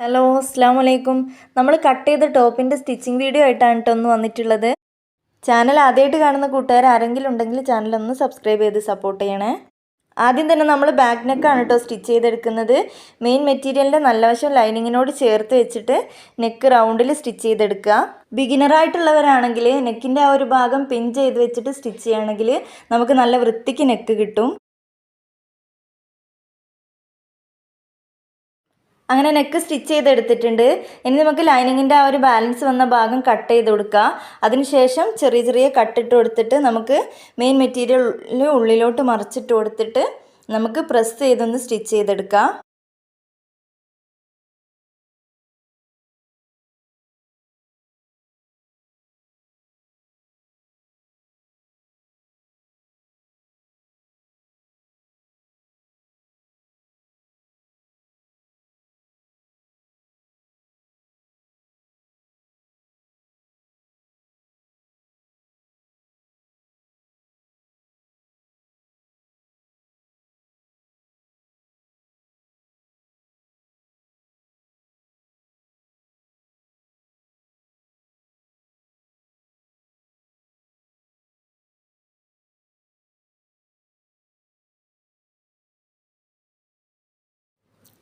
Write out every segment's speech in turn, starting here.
Hello അസ്സാം വലൈക്കും നമ്മൾ കട്ട് ചെയ്ത ടോപ്പിന്റെ സ്റ്റിച്ചിങ് വീഡിയോ ആയിട്ടാണ് കേട്ടോ ഒന്ന് വന്നിട്ടുള്ളത്. ചാനൽ ആദ്യമായിട്ട് കാണുന്ന കൂട്ടുകാർ ആരെങ്കിലും ഉണ്ടെങ്കിൽ ചാനൽ ഒന്ന് സബ്സ്ക്രൈബ് ചെയ്ത് സപ്പോർട്ട് ചെയ്യണേ. ആദ്യം തന്നെ നമ്മൾ ബാക്ക് നെക്കാണ് കേട്ടോ സ്റ്റിച്ച് ചെയ്തെടുക്കുന്നത്. മെയിൻ മെറ്റീരിയലിന്റെ നല്ല വശം ലൈനിങ്ങിനോട് ചേർത്ത് വെച്ചിട്ട് നെക്ക് റൗണ്ടിൽ സ്റ്റിച്ച് ചെയ്തെടുക്കുക. ബിഗിനറായിട്ടുള്ളവരാണെങ്കിൽ നെക്കിന്റെ ആ ഒരു ഭാഗം പിൻ ചെയ്ത് വെച്ചിട്ട് സ്റ്റിച്ച് ചെയ്യുകയാണെങ്കിൽ നമുക്ക് നല്ല വൃത്തിക്ക് നെക്ക് കിട്ടും. അങ്ങനെ നെക്ക് സ്റ്റിച്ച് ചെയ്തെടുത്തിട്ടുണ്ട്. ഇനി നമുക്ക് ലൈനിങ്ങിന്റെ ആ ഒരു ബാലൻസ് വന്ന ഭാഗം കട്ട് ചെയ്ത് കൊടുക്കുക അതിനുശേഷം ചെറിയ ചെറിയ കട്ടിട്ട് കൊടുത്തിട്ട് നമുക്ക് മെയിൻ മെറ്റീരിയൽ ഉള്ളിലോട്ട് മറിച്ചിട്ട് കൊടുത്തിട്ട് നമുക്ക് പ്രസ് ചെയ്തൊന്ന് സ്റ്റിച്ച് ചെയ്തെടുക്കാം.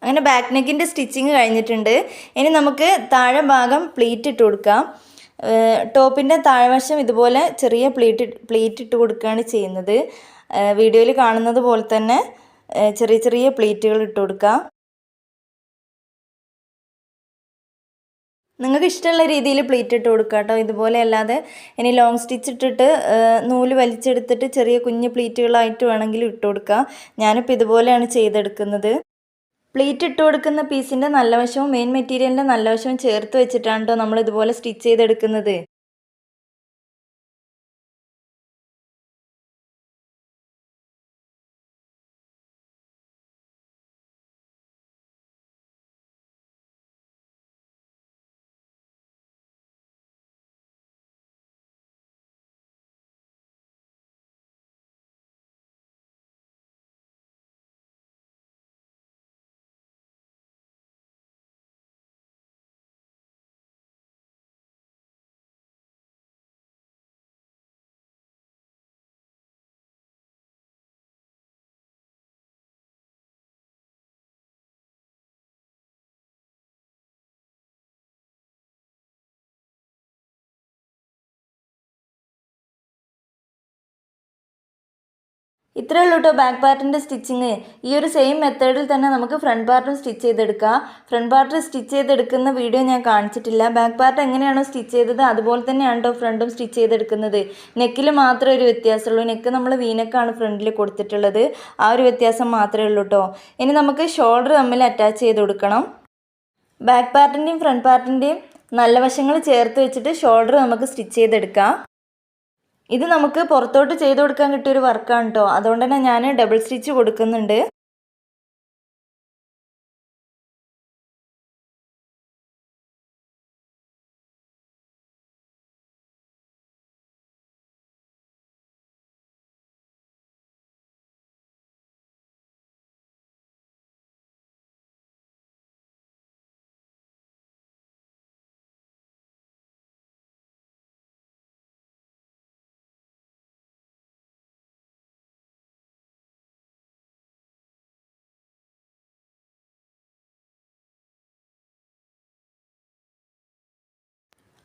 അങ്ങനെ ബാക്ക് നെക്കിന്റെ സ്റ്റിച്ചിങ് കഴിഞ്ഞിട്ടുണ്ട്. ഇനി നമുക്ക് താഴെ ഭാഗം പ്ലീറ്റ് ഇട്ട് കൊടുക്കാം. ടോപ്പിന്റെ താഴ്വശം ഇതുപോലെ ചെറിയ പ്ലീറ്റ് പ്ലീറ്റ് ഇട്ട് കൊടുക്കുകയാണ് ചെയ്യുന്നത്. വീഡിയോയിൽ കാണുന്നത് പോലെ തന്നെ ചെറിയ ചെറിയ പ്ലീറ്റുകൾ ഇട്ട് കൊടുക്കാം. നിങ്ങൾക്ക് ഇഷ്ടമുള്ള രീതിയിൽ പ്ലീറ്റ് ഇട്ട് കൊടുക്കുക കേട്ടോ. ഇതുപോലെ അല്ലാതെ ഇനി ലോങ് സ്റ്റിച്ച് ഇട്ടിട്ട് നൂൽ വലിച്ചെടുത്തിട്ട് ചെറിയ കുഞ്ഞ് പ്ലീറ്റുകളായിട്ട് വേണമെങ്കിൽ ഇട്ട് കൊടുക്കുക ഞാനിപ്പോൾ ഇതുപോലെയാണ് ചെയ്തെടുക്കുന്നത്. പ്ലീറ്റ് ഇട്ട് കൊടുക്കുന്ന പീസിന്റെ നല്ല വശവും മെയിൻ മെറ്റീരിയലിന്റെ നല്ല വശവും ചേർത്ത് വെച്ചിട്ടാണ് കേട്ടോ നമ്മൾ ഇതുപോലെ സ്റ്റിച്ച് ചെയ്തെടുക്കുന്നത്. ഇത്രയേ ഉള്ളൂ കേട്ടോ ബാക്ക് പാർട്ടിന്റെ സ്റ്റിച്ചിങ് ഈ ഒരു സെയിം മെത്തേഡിൽ തന്നെ നമുക്ക് ഫ്രണ്ട് പാർട്ടും സ്റ്റിച്ച് ചെയ്തെടുക്കാം. ഫ്രണ്ട് പാർട്ട് സ്റ്റിച്ച് ചെയ്തെടുക്കുന്ന വീഡിയോ ഞാൻ കാണിച്ചിട്ടില്ല. ബാക്ക് പാർട്ട് എങ്ങനെയാണോ സ്റ്റിച്ച് ചെയ്തത് അതുപോലെ തന്നെയാണ് കേട്ടോ ഫ്രണ്ടും സ്റ്റിച്ച് ചെയ്തെടുക്കുന്നത്. നെക്കിൽ മാത്രമേ ഒരു വ്യത്യാസമുള്ളൂ. നെക്ക് നമ്മൾ വീനക്കാണ് ഫ്രണ്ടിൽ കൊടുത്തിട്ടുള്ളത്. ആ ഒരു വ്യത്യാസം മാത്രമേ ഉള്ളൂ കേട്ടോ ഇനി നമുക്ക് ഷോൾഡർ തമ്മിൽ അറ്റാച്ച് ചെയ്ത് കൊടുക്കണം. ബാക്ക് പാർട്ടിന്റെയും ഫ്രണ്ട് പാർട്ടിന്റെയും നല്ല വശങ്ങൾ ചേർത്ത് വെച്ചിട്ട് ഷോൾഡർ നമുക്ക് സ്റ്റിച്ച് ചെയ്തെടുക്കാം. ഇത് നമുക്ക് പുറത്തോട്ട് ചെയ്ത് കൊടുക്കാൻ കിട്ടിയൊരു വർക്കാണ് കേട്ടോ അതുകൊണ്ട് തന്നെ ഞാൻ ഡബിൾ സ്റ്റിച്ച് കൊടുക്കുന്നുണ്ട്.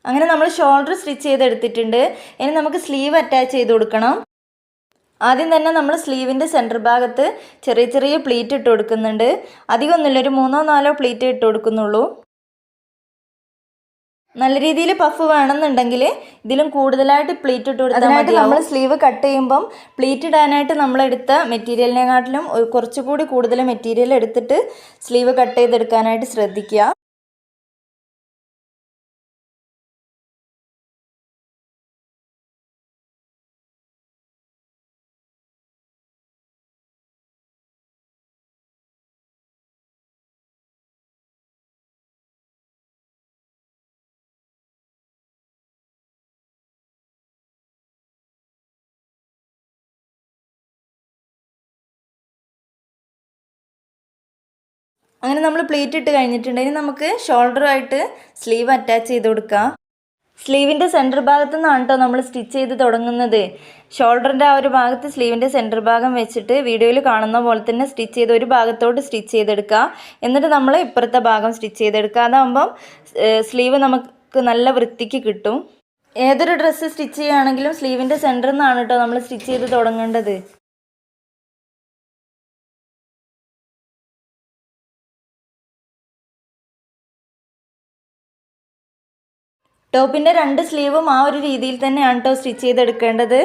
അങ്ങനെ നമ്മൾ ഷോൾഡർ സ്റ്റിച്ച് ചെയ്തെടുത്തിട്ടുണ്ട്. ഇനി നമുക്ക് സ്ലീവ് അറ്റാച്ച് ചെയ്ത് കൊടുക്കണം. ആദ്യം തന്നെ നമ്മൾ സ്ലീവിന്റെ സെന്റർ ഭാഗത്ത് ചെറിയ ചെറിയ പ്ലീറ്റ് ഇട്ട് കൊടുക്കുന്നുണ്ട്. അധികമൊന്നുമില്ല ഒരു മൂന്നോ നാലോ പ്ലീറ്റ് ഇട്ട് കൊടുക്കുന്നുള്ളൂ. നല്ല രീതിയിൽ പഫ് വേണമെന്നുണ്ടെങ്കിൽ ഇതിലും കൂടുതലായിട്ട് പ്ലീറ്റ് ഇട്ട് കൊടുത്താൽ മതി നമ്മൾ സ്ലീവ് കട്ട് ചെയ്യുമ്പം പ്ലീറ്റ് ഇടാനായിട്ട് നമ്മൾ എടുത്ത മെറ്റീരിയലിനെക്കാട്ടിലും കുറച്ചുകൂടി കൂടുതൽ മെറ്റീരിയൽ എടുത്തിട്ട് സ്ലീവ് കട്ട് ചെയ്തെടുക്കാനായിട്ട് ശ്രദ്ധിക്കുക. അങ്ങനെ നമ്മൾ പ്ലേറ്റ് ഇട്ട് കഴിഞ്ഞിട്ടുണ്ടെങ്കിൽ നമുക്ക് ഷോൾഡറുമായിട്ട് സ്ലീവ് അറ്റാച്ച് ചെയ്ത് കൊടുക്കാം. സ്ലീവിന്റെ സെന്റർ ഭാഗത്തു നിന്നാണ് കേട്ടോ നമ്മൾ സ്റ്റിച്ച് ചെയ്ത് തുടങ്ങുന്നത്. ഷോൾഡറിന്റെ ആ ഒരു ഭാഗത്ത് സ്ലീവിന്റെ സെന്റർ ഭാഗം വെച്ചിട്ട് വീഡിയോയിൽ കാണുന്ന പോലെ തന്നെ സ്റ്റിച്ച് ചെയ്ത് ഒരു ഭാഗത്തോട്ട് സ്റ്റിച്ച് ചെയ്തെടുക്കുക എന്നിട്ട് നമ്മൾ ഇപ്പുറത്തെ ഭാഗം സ്റ്റിച്ച് ചെയ്തെടുക്കുക അതാകുമ്പം സ്ലീവ് നമുക്ക് നല്ല വൃത്തിക്ക് കിട്ടും. ഏതൊരു ഡ്രസ്സ് സ്റ്റിച്ച് ചെയ്യുകയാണെങ്കിലും സ്ലീവിന്റെ സെന്ററിൽ നിന്നാണ് കേട്ടോ നമ്മൾ സ്റ്റിച്ച് ചെയ്ത് തുടങ്ങേണ്ടത്. ടോപ്പിന്റെ രണ്ട് സ്ലീവും ആ ഒരു രീതിയിൽ തന്നെയാണ് കേട്ടോ സ്റ്റിച്ച് ചെയ്തെടുക്കേണ്ടത്.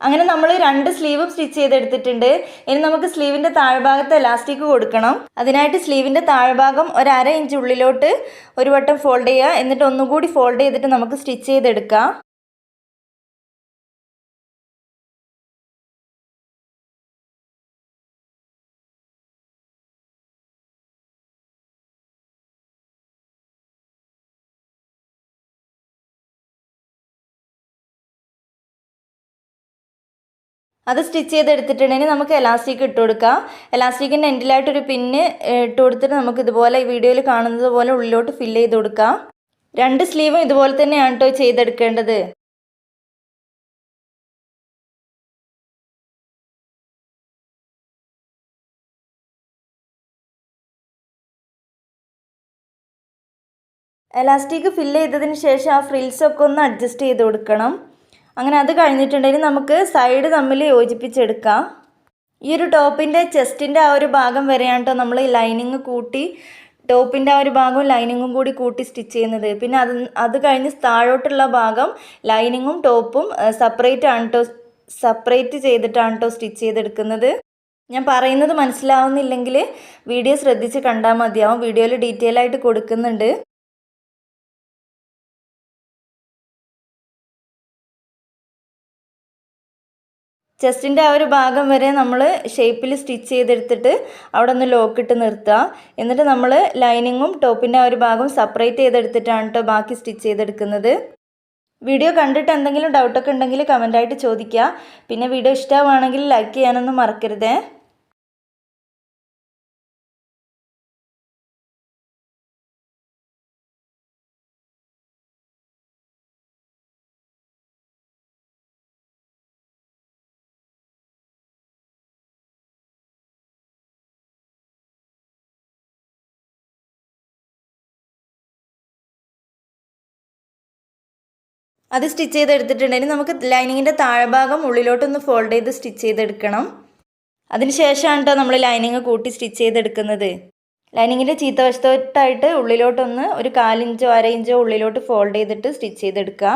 അങ്ങനെ നമ്മൾ രണ്ട് സ്ലീവും സ്റ്റിച്ച് ചെയ്തെടുത്തിട്ടുണ്ട്. ഇനി നമുക്ക് സ്ലീവിന്റെ താഴ്ഭാഗത്ത് എലാസ്റ്റിക് കൊടുക്കണം. അതിനായിട്ട് സ്ലീവിന്റെ താഴ്ഭാഗം ഒരു അര ഇഞ്ച് ഉള്ളിലോട്ട് ഒരു വട്ടം ഫോൾഡ് ചെയ്യുക. എന്നിട്ട് ഒന്നുകൂടി ഫോൾഡ് ചെയ്തിട്ട് നമുക്ക് സ്റ്റിച്ച് ചെയ്തെടുക്കാം. അത് സ്റ്റിച്ച് ചെയ്തെടുത്തിട്ടുണ്ടെങ്കിൽ നമുക്ക് എലാസ്റ്റിക് ഇട്ട് കൊടുക്കാം. എലാസ്റ്റിക്കിന്റെ എൻഡിലായിട്ടൊരു പിന്ന് ഇട്ട് കൊടുത്തിട്ട് നമുക്ക് ഇതുപോലെ ഈ വീഡിയോയിൽ കാണുന്നത് പോലെ ഉള്ളിലോട്ട് ഫില്ല് ചെയ്ത് കൊടുക്കാം. രണ്ട് സ്ലീവും ഇതുപോലെ തന്നെയാണ് കേട്ടോ ചെയ്തെടുക്കേണ്ടത്. എലാസ്റ്റിക് ഫില്ല് ചെയ്തതിന് ശേഷം ആ ഫ്രിൽസൊക്കെ ഒന്ന് അഡ്ജസ്റ്റ് ചെയ്ത് കൊടുക്കണം. അങ്ങനെ അത് കഴിഞ്ഞിട്ടുണ്ടെങ്കിൽ നമുക്ക് സൈഡ് തമ്മിൽ യോജിപ്പിച്ചെടുക്കാം. ഈ ഒരു ടോപ്പിന്റെ ചെസ്റ്റിന്റെ ആ ഒരു ഭാഗം വരെയാണ് കേട്ടോ നമ്മൾ ലൈനിങ് കൂട്ടി ടോപ്പിന്റെ ആ ഒരു ഭാഗവും ലൈനിങ്ങും കൂടി കൂട്ടി സ്റ്റിച്ച് ചെയ്യുന്നത്. പിന്നെ അത് അത് കഴിഞ്ഞ് താഴോട്ടുള്ള ഭാഗം ലൈനിങ്ങും ടോപ്പും സെപ്പറേറ്റ് ആണ് കേട്ടോ സെപ്പറേറ്റ് ചെയ്തിട്ടാണ് കേട്ടോ സ്റ്റിച്ച് ചെയ്തെടുക്കുന്നത്. ഞാൻ പറയുന്നത് മനസ്സിലാവുന്നില്ലെങ്കിൽ വീഡിയോ ശ്രദ്ധിച്ച് കണ്ടാൽ മതിയാവും. വീഡിയോയിൽ ഡീറ്റെയിൽ ആയിട്ട് കൊടുക്കുന്നുണ്ട്. ചെസ്റ്റിന്റെ ആ ഒരു ഭാഗം വരെ നമ്മൾ ഷേപ്പിൽ സ്റ്റിച്ച് ചെയ്തെടുത്തിട്ട് അവിടെ ഒന്ന് ലോക്കിട്ട് നിർത്തുക എന്നിട്ട് നമ്മൾ ലൈനിങ്ങും ടോപ്പിന്റെ ആ ഒരു ഭാഗം സെപ്പറേറ്റ് ചെയ്തെടുത്തിട്ടാണ് കേട്ടോ ബാക്കി സ്റ്റിച്ച് ചെയ്തെടുക്കുന്നത്. വീഡിയോ കണ്ടിട്ട് എന്തെങ്കിലും ഡൗട്ടൊക്കെ ഉണ്ടെങ്കിൽ കമന്റായിട്ട് ചോദിക്കുക പിന്നെ വീഡിയോ ഇഷ്ടമാണെങ്കിൽ ലൈക്ക് ചെയ്യാനൊന്നും മറക്കരുതേ. അത് സ്റ്റിച്ച് ചെയ്തെടുത്തിട്ടുണ്ടെങ്കിൽ നമുക്ക് ലൈനിങ്ങിന്റെ താഴ്ഭാഗം ഉള്ളിലോട്ടൊന്ന് ഫോൾഡ് ചെയ്ത് സ്റ്റിച്ച് ചെയ്തെടുക്കണം. അതിന് ശേഷമാണ് കേട്ടോ നമ്മൾ ലൈനിങ് കൂട്ടി സ്റ്റിച്ച് ചെയ്തെടുക്കുന്നത്. ലൈനിങ്ങിന്റെ ചീത്ത വശത്തോട്ടായിട്ട് ഉള്ളിലോട്ടൊന്ന് ഒരു കാലിഞ്ചോ അര ഇഞ്ചോ ഉള്ളിലോട്ട് ഫോൾഡ് ചെയ്തിട്ട് സ്റ്റിച്ച് ചെയ്തെടുക്കുക.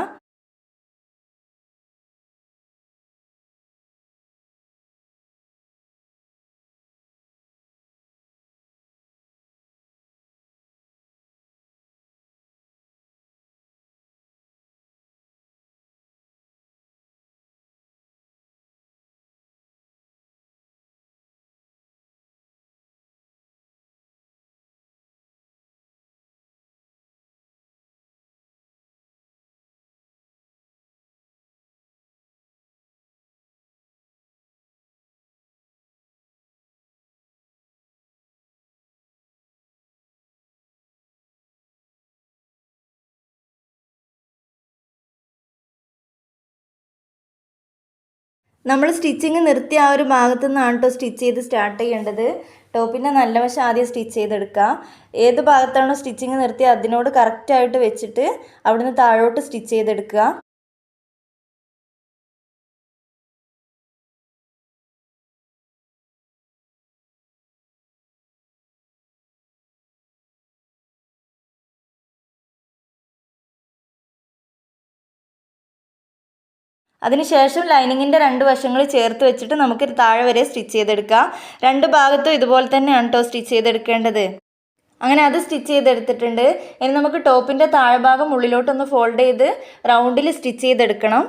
നമ്മൾ സ്റ്റിച്ചിങ് നിർത്തി ആ ഒരു ഭാഗത്തു നിന്നാണ് കേട്ടോ സ്റ്റിച്ച് ചെയ്ത് സ്റ്റാർട്ട് ചെയ്യേണ്ടത്. ടോപ്പിന്റെ നല്ല വശം ആദ്യം സ്റ്റിച്ച് ചെയ്തെടുക്കുക ഏത് ഭാഗത്താണോ സ്റ്റിച്ചിങ് നിർത്തി അതിനോട് കറക്റ്റായിട്ട് വെച്ചിട്ട് അവിടുന്ന് താഴോട്ട് സ്റ്റിച്ച് ചെയ്തെടുക്കുക അതിനുശേഷം ലൈനിങ്ങിന്റെ രണ്ട് വശങ്ങൾ ചേർത്ത് വെച്ചിട്ട് നമുക്ക് താഴെ വരെ സ്റ്റിച്ച് ചെയ്തെടുക്കാം. രണ്ട് ഭാഗത്തും ഇതുപോലെ തന്നെയാണ് കേട്ടോ സ്റ്റിച്ച് ചെയ്തെടുക്കേണ്ടത്. അങ്ങനെ അത് സ്റ്റിച്ച് ചെയ്തെടുത്തിട്ടുണ്ട്. ഇനി നമുക്ക് ടോപ്പിന്റെ താഴ്ഭാഗം ഉള്ളിലോട്ടൊന്ന് ഫോൾഡ് ചെയ്ത് റൗണ്ടിൽ സ്റ്റിച്ച് ചെയ്തെടുക്കണം.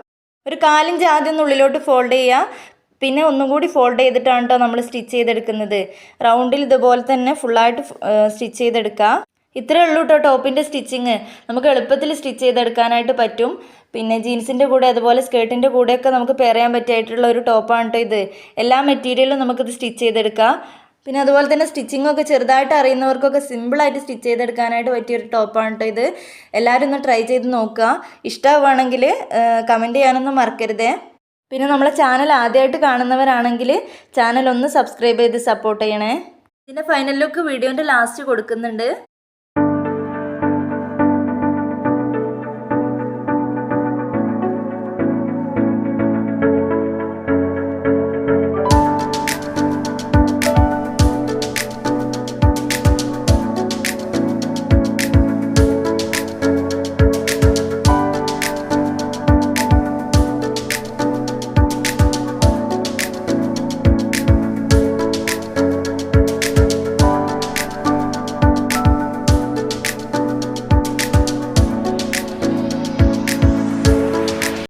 ഒരു കാലിഞ്ച് ആദ്യം ഒന്ന് ഉള്ളിലോട്ട് ഫോൾഡ് ചെയ്യുക. പിന്നെ ഒന്നും കൂടി ഫോൾഡ് ചെയ്തിട്ടാണ് കേട്ടോ നമ്മൾ സ്റ്റിച്ച് ചെയ്തെടുക്കുന്നത്. റൗണ്ടിൽ ഇതുപോലെ തന്നെ ഫുള്ളായിട്ട് സ്റ്റിച്ച് ചെയ്തെടുക്കുക. ഇത്രയേ ഉള്ളൂ കേട്ടോ ടോപ്പിന്റെ സ്റ്റിച്ചിങ്. നമുക്ക് എളുപ്പത്തിൽ സ്റ്റിച്ച് ചെയ്തെടുക്കാനായിട്ട് പറ്റും. പിന്നെ ജീൻസിന്റെ കൂടെ അതുപോലെ സ്കേർട്ടിന്റെ കൂടെയൊക്കെ നമുക്ക് പെയർ ചെയ്യാൻ പറ്റിയിട്ടുള്ള ഒരു ടോപ്പാണ് കേട്ടോ ഇത്. എല്ലാ മെറ്റീരിയലും നമുക്കിത് സ്റ്റിച്ച് ചെയ്തെടുക്കാം. പിന്നെ അതുപോലെ തന്നെ സ്റ്റിച്ചിങ് ഒക്കെ ചെറുതായിട്ട് അറിയുന്നവർക്കൊക്കെ സിമ്പിളായിട്ട് സ്റ്റിച്ച് ചെയ്തെടുക്കാനായിട്ട് പറ്റിയ ഒരു ടോപ്പാണ് കേട്ടോ ഇത്. എല്ലാവരും ഒന്ന് ട്രൈ ചെയ്ത് നോക്കുക. ഇഷ്ടമാവുകയാണെങ്കിൽ കമന്റ് ചെയ്യാനൊന്നും മറക്കരുതേ. പിന്നെ നമ്മളെ ചാനൽ ആദ്യമായിട്ട് കാണുന്നവരാണെങ്കിൽ ചാനൽ ഒന്ന് സബ്സ്ക്രൈബ് ചെയ്ത് സപ്പോർട്ട് ചെയ്യണേ. ഇതിന്റെ ഫൈനൽ ലുക്ക് വീഡിയോന്റെ ലാസ്റ്റ് കൊടുക്കുന്നുണ്ട്.